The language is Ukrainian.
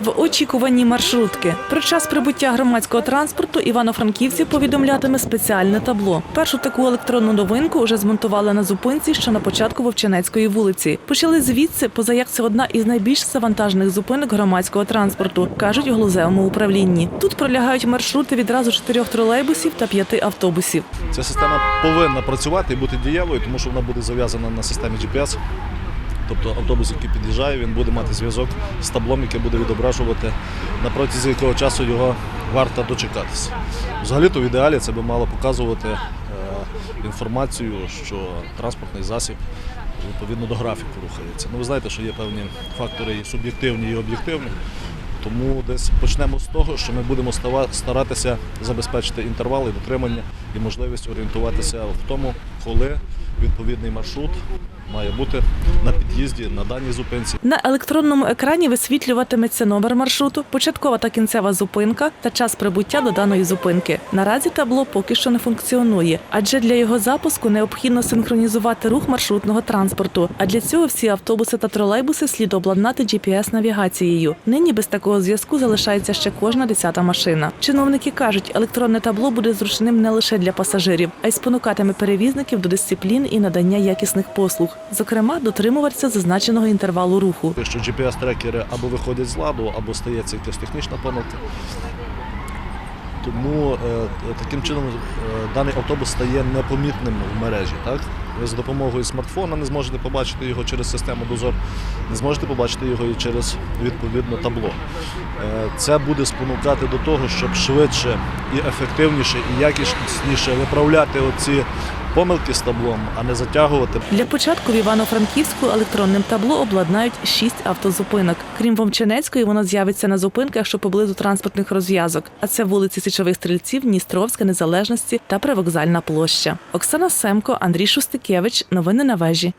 В очікуванні маршрутки про час прибуття громадського транспорту івано-франківців повідомлятиме спеціальне табло. Першу таку електронну новинку вже змонтували на зупинці, що на початку Вовчинецької вулиці. Почали звідси, поза як це одна із найбільш завантажених зупинок громадського транспорту, кажуть у глузевому управлінні. Тут пролягають маршрути відразу чотирьох тролейбусів та п'яти автобусів. Ця система повинна працювати і бути дієвою, тому що вона буде зав'язана на системі GPS. Тобто автобус, який під'їжджає, він буде мати зв'язок з таблом, яке буде відображувати на протязі якого часу його варто дочекатися. Взагалі-то в ідеалі це би мало показувати е, інформацію, що транспортний засіб відповідно до графіку рухається. Ну, ви знаєте, що є певні фактори і суб'єктивні, і об'єктивні. Тому десь почнемо з того, що ми будемо старатися забезпечити інтервали дотримання і можливість орієнтуватися в тому, коли відповідний маршрут має бути на під'їзді на даній зупинці. На електронному екрані висвітлюватиметься номер маршруту, початкова та кінцева зупинка та час прибуття до даної зупинки. Наразі табло поки що не функціонує, адже для його запуску необхідно синхронізувати рух маршрутного транспорту. А для цього всі автобуси та тролейбуси слід обладнати GPS-навігацією. Нині без такого зв'язку залишається ще кожна десята машина. Чиновники кажуть, електронне табло буде зручним не лише для пасажирів, а й спонукатиме перевізників до дисциплін і надання якісних послуг, зокрема дотримуватися зазначеного інтервалу руху. Що GPS-трекери або виходять з ладу, або стається якась технічна помилка. Тому е, таким чином е, даний автобус стає непомітним в мережі. Так? Ви за допомогою смартфона не зможете побачити його через систему дозор, не зможете побачити його і через відповідне табло. Е, це буде спонукати до того, щоб швидше і ефективніше, і якісніше виправляти оці помилки з таблом, а не затягувати. Для початку в Івано-Франківську електронним табло обладнають шість автозупинок. Крім Вовчинецької, воно з'явиться на зупинках, що поблизу транспортних розв'язок. А це вулиці Січових стрільців, Дністровська, Незалежності та Привокзальна площа. Оксана Семко, Андрій Шустикевич. Новини на вежі.